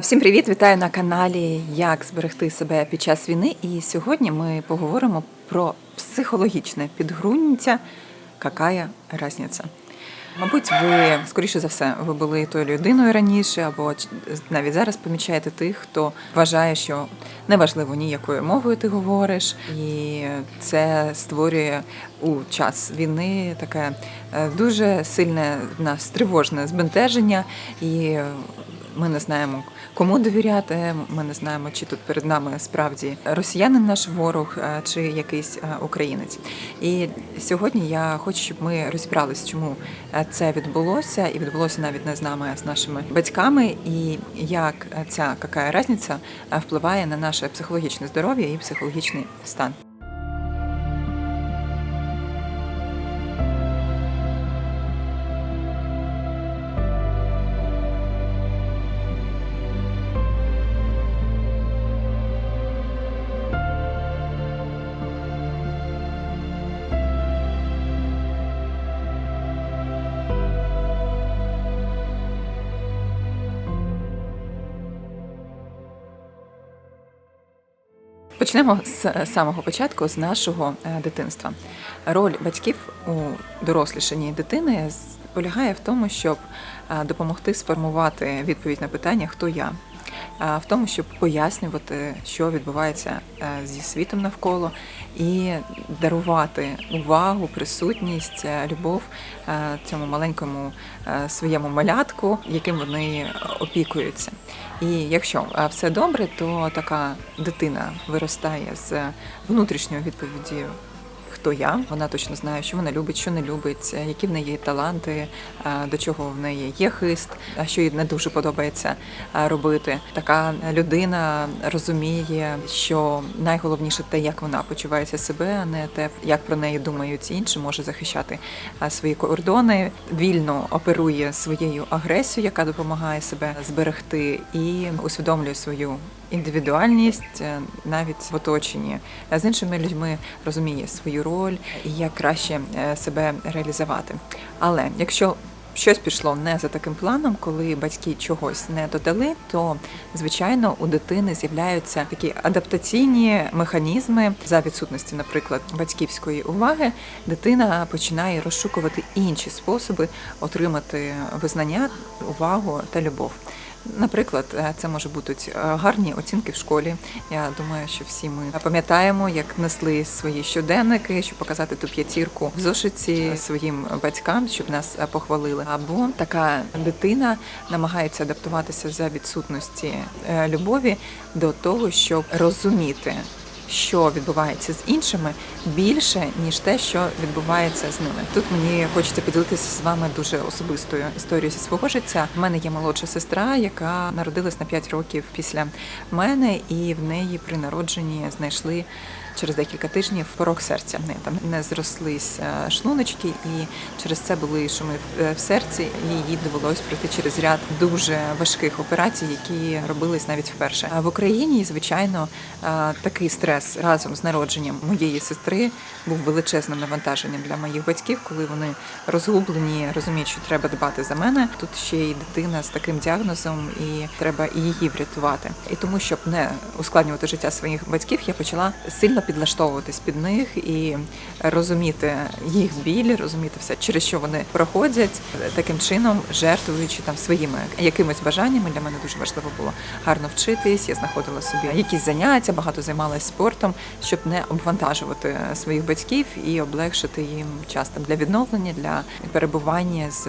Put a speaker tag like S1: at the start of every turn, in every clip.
S1: Всім привіт! Вітаю на каналі Як зберегти себе під час війни. І сьогодні ми поговоримо про психологічне підґрунтя «Какая разниця?». Мабуть, ви скоріше за все ви були тою людиною раніше, або навіть зараз помічаєте тих, хто вважає, що неважливо ні якою мовою ти говориш, і це створює у час війни таке е, дуже сильне нас тривожне збентеження і ми не знаємо, кому довіряти. Ми не знаємо, чи тут перед нами справді росіянин наш ворог, е, чи якийсь е, українець. І сьогодні я хочу, щоб ми розібралися, чому е, це відбулося, і відбулося навіть не з нами, а з нашими батьками, і як ця яка різниця впливає на наше психологічне здоров'я і психологічний стан. Почнемо з самого початку, з нашого е, дитинства. Роль батьків у дорослішанні дитини полягає в тому, щоб е, допомогти сформувати відповідь на питання Хто я? В тому, щоб пояснювати, що відбувається е, зі світом навколо, і дарувати увагу, присутність, е, любов е, цьому маленькому своєму малятку, яким вони опікуються. І якщо все добре, то така дитина виростає з внутрішньою відповіддю. Хто я? Вона точно знає, що вона любить, що не любить, е, які в неї таланти, е, до чого в неї є хист, а що їй не дуже подобається е, робити. Така людина розуміє, що найголовніше те, як вона почувається себе, а не те, як про неї думають інші, може захищати е, свої кордони, вільно оперує своєю агресією, яка допомагає себе зберегти, і усвідомлює свою індивідуальність е, навіть в оточенні з іншими людьми розуміє свою роль і як краще е, себе реалізувати. Але якщо щось пішло не за таким планом, коли батьки чогось не додали, то звичайно у дитини з'являються такі адаптаційні механізми за відсутності, наприклад, батьківської уваги. Дитина починає розшукувати інші способи отримати визнання, увагу та любов. Наприклад, е, це може бути е, гарні оцінки в школі. Я думаю, що всі ми пам'ятаємо, як несли свої щоденники, щоб показати ту п'ятірку в зошиці своїм батькам, щоб нас е, похвалили. Або така дитина намагається адаптуватися за відсутності любові до того, щоб розуміти. Що відбувається з іншими більше ніж те, що відбувається з ними. Тут мені хочеться поділитися з вами дуже особистою історією зі свого життя. У мене є молодша сестра, яка народилась на 5 років після мене, і в неї при народженні знайшли через декілька тижнів порок серця. В неї там не зрослись е, шлуночки, і через це були шуми в- е, серці. і Їй довелось пройти через ряд дуже важких операцій, які робились навіть вперше. А в Україні, звичайно, е, такий стрес разом з народженням моєї сестри був величезним навантаженням для моїх батьків, коли вони розгублені, розуміють, що треба дбати за мене. Тут ще й дитина з таким діагнозом, і треба її врятувати. І тому, щоб не ускладнювати життя своїх батьків, я почала сильно підлаштовуватись під них і розуміти їх біль, розуміти все, через що вони проходять, таким чином жертвуючи там своїми якимись бажаннями. Для мене дуже важливо було гарно вчитись. Я знаходила собі якісь заняття, багато займалася спортом, щоб не обвантажувати своїх батьків і облегшити їм час там для відновлення, для перебування з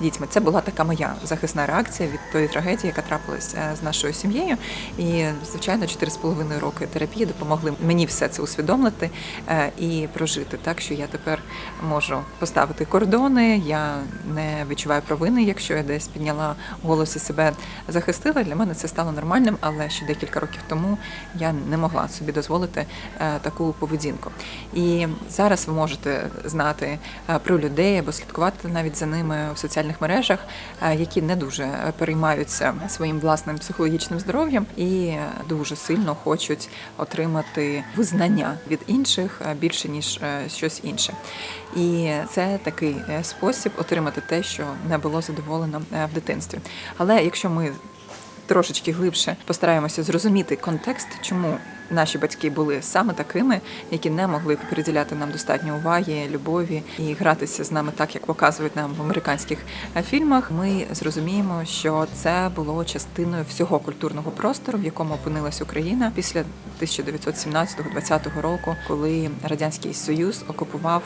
S1: дітьми. Це була така моя захисна реакція від тої трагедії, яка трапилась е, з нашою сім'єю. І звичайно, 4,5 роки терапії допомогли мені все це усвідомити е, і прожити так, що я тепер можу поставити кордони. Я не відчуваю провини, якщо я десь підняла голос і себе захистила. Для мене це стало нормальним, але ще декілька років тому я не могла собі дозволити е, таку поведінку. І зараз ви можете знати е, про людей або слідкувати навіть за ними в соціальних мережах, які не дуже переймаються своїм власним психологічним здоров'ям і дуже сильно хочуть отримати визнання від інших е, більше ніж е, щось інше. І це такий е, спосіб отримати те, що не було задоволено в дитинстві. Але якщо ми трошечки глибше постараємося зрозуміти контекст, чому наші батьки були саме такими, які не могли приділяти нам достатньо уваги, любові і гратися з нами так, як показують нам в американських е, фільмах. Ми зрозуміємо, що це було частиною всього культурного простору, в якому опинилась Україна після 1917-20 року, коли радянський союз окупував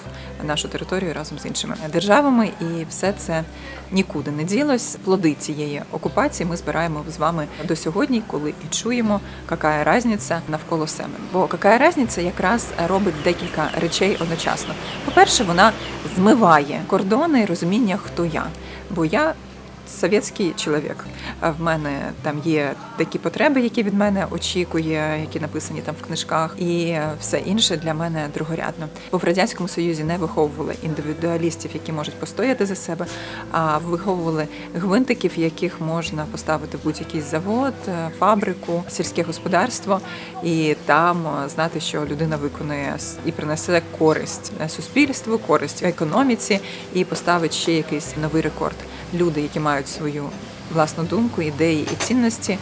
S1: нашу територію разом з іншими державами, і все це нікуди не ділось. Плоди цієї окупації ми збираємо з вами до сьогодні, коли і чуємо, яка різниця навколо себе. Бо яка різниця якраз робить декілька речей одночасно. По-перше, вона змиває кордони розуміння, хто я. Бо я совєтський чоловік. В мене там є такі потреби, які від мене очікує, які написані там в книжках, і все інше для мене другорядно. Бо в радянському союзі не виховували індивідуалістів, які можуть постояти за себе, а виховували гвинтиків, яких можна поставити в будь-який завод, е, фабрику, сільське господарство, і там е, знати, що людина виконує і принесе користь е, суспільству, користь економіці, і поставить ще якийсь новий рекорд. Люди, які мають свою власну думку, ідеї і цінності.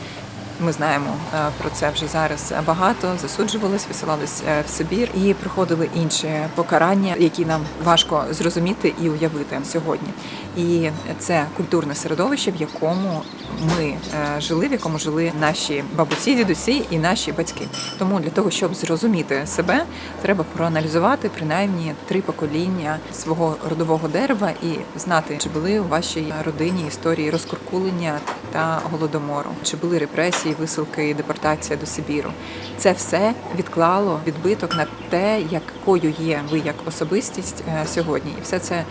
S1: Ми знаємо е, про це вже зараз багато. Засуджувались, висилались е, в Сибір і проходили інші покарання, які нам важко зрозуміти і уявити сьогодні. І це культурне середовище, в якому ми е, жили, в якому жили наші бабусі, дідусі і наші батьки. Тому для того, щоб зрозуміти себе, треба проаналізувати принаймні три покоління свого родового дерева і знати, чи були у вашій родині історії розкуркулення та голодомору, чи були репресії, висилки і депортація до Сибіру. Це все відклало відбиток на те, якою є ви як особистість е, сьогодні, і все це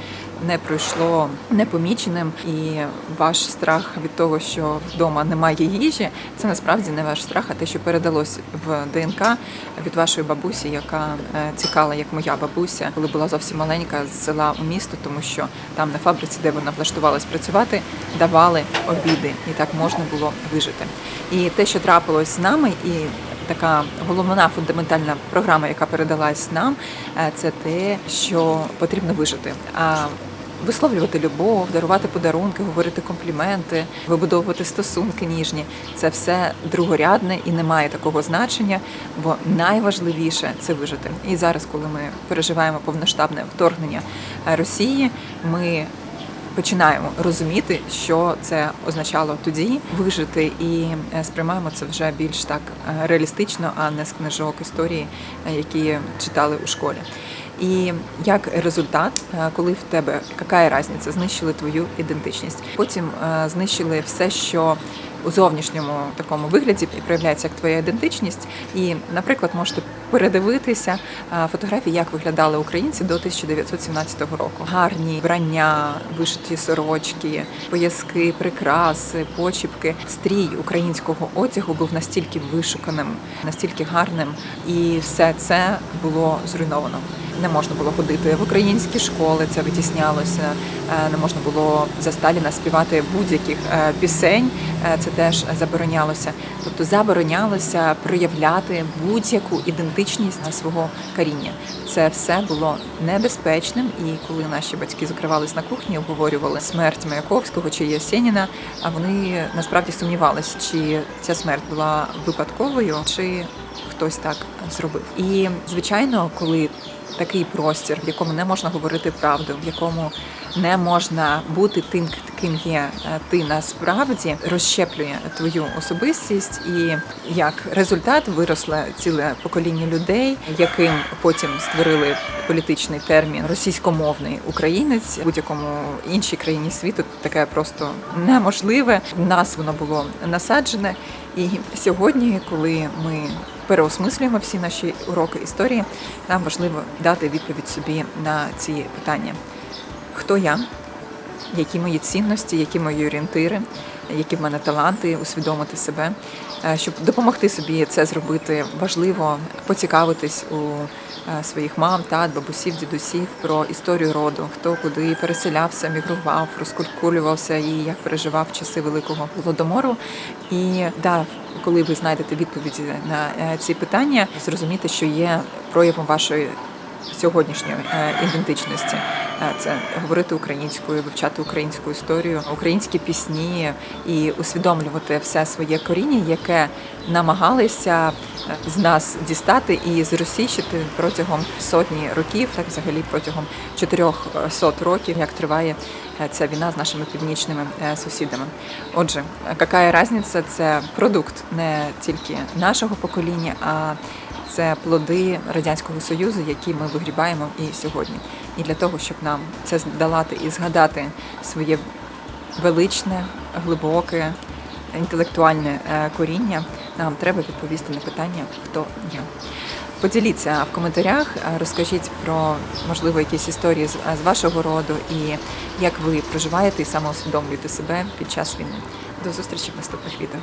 S1: не пройшло непоміченим. І ваш страх від того, що вдома немає їжі, це насправді не ваш страх, а те, що передалось в ДНК від вашої бабусі, яка е, цікала, як моя бабуся, коли була зовсім маленька з села у місто, тому що там на фабриці, де вона влаштувалась працювати, давали обіди, і так можна було вижити. І те, що трапилось з нами, і така головна фундаментальна програма, яка передалась нам, е, це те, що потрібно вижити. А Висловлювати любов, дарувати подарунки, говорити компліменти, вибудовувати стосунки ніжні це все другорядне і не має такого значення, бо найважливіше це вижити. І зараз, коли ми переживаємо повноштабне вторгнення Росії, ми починаємо розуміти, що це означало тоді вижити, і е, сприймаємо це вже більш так е, реалістично, а не з книжок історії, е, які читали у школі. І як результат, е, коли в тебе яка різниця, знищили твою ідентичність, потім е, знищили все, що у зовнішньому такому вигляді проявляється як твоя ідентичність. І, наприклад, можете передивитися е, фотографії, як виглядали українці до 1917 року. Гарні вбрання, вишиті сорочки, пояски, прикраси, почіпки. Стрій українського одягу був настільки вишуканим, настільки гарним, і все це було зруйновано. Не можна було ходити в українські школи, це витіснялося. Е, Не можна було за Сталіна співати будь-яких е, пісень. е, Це теж заборонялося. Тобто заборонялося проявляти будь-яку ідентичність свого коріння. Це все було небезпечним. І коли наші батьки закривались на кухні, обговорювали смерть Маяковського чи Єсеніна, а вони насправді сумнівалися, чи ця смерть була випадковою, чи хтось так зробив. І звичайно, коли такий простір, в якому не можна говорити правду, в якому не можна бути тим, ким є е, ти насправді, розщеплює твою особистість, і як результат виросло ціле покоління людей, яким потім створили політичний термін російськомовний українець в будь-якому іншій країні світу. Таке просто неможливе. В нас воно було насаджене. І сьогодні, коли ми переосмислюємо всі наші уроки історії, нам важливо дати відповідь собі на ці питання: хто я, які мої цінності, які мої орієнтири, які в мене таланти, усвідомити себе. Е, Щоб допомогти собі це зробити, важливо поцікавитись у е, своїх мам, тат, бабусів, дідусів про історію роду, хто куди переселявся, мігрував, розкулькулювався і як переживав часи великого голодомору. І да, коли ви знайдете відповіді на е, ці питання, зрозуміти, що є проявом вашої сьогоднішньої е, ідентичності. Е, Це говорити українською, вивчати українську історію, українські пісні і усвідомлювати все своє коріння, яке намагалися е, з нас дістати і зросійщити протягом сотні років, так взагалі протягом 400 років, як триває ця війна з нашими північними сусідами. Отже, яка різниця? Це продукт не тільки нашого покоління, а це плоди радянського союзу, які ми вигрібаємо і сьогодні. І для того, щоб нам це здолати і згадати своє величне, глибоке, інтелектуальне е, коріння, нам треба відповісти на питання, хто я. Поділіться в коментарях, е, розкажіть про можливо якісь історії з, вашого роду і як ви проживаєте і самоусвідомлюєте себе під час війни. До зустрічі в наступних відео.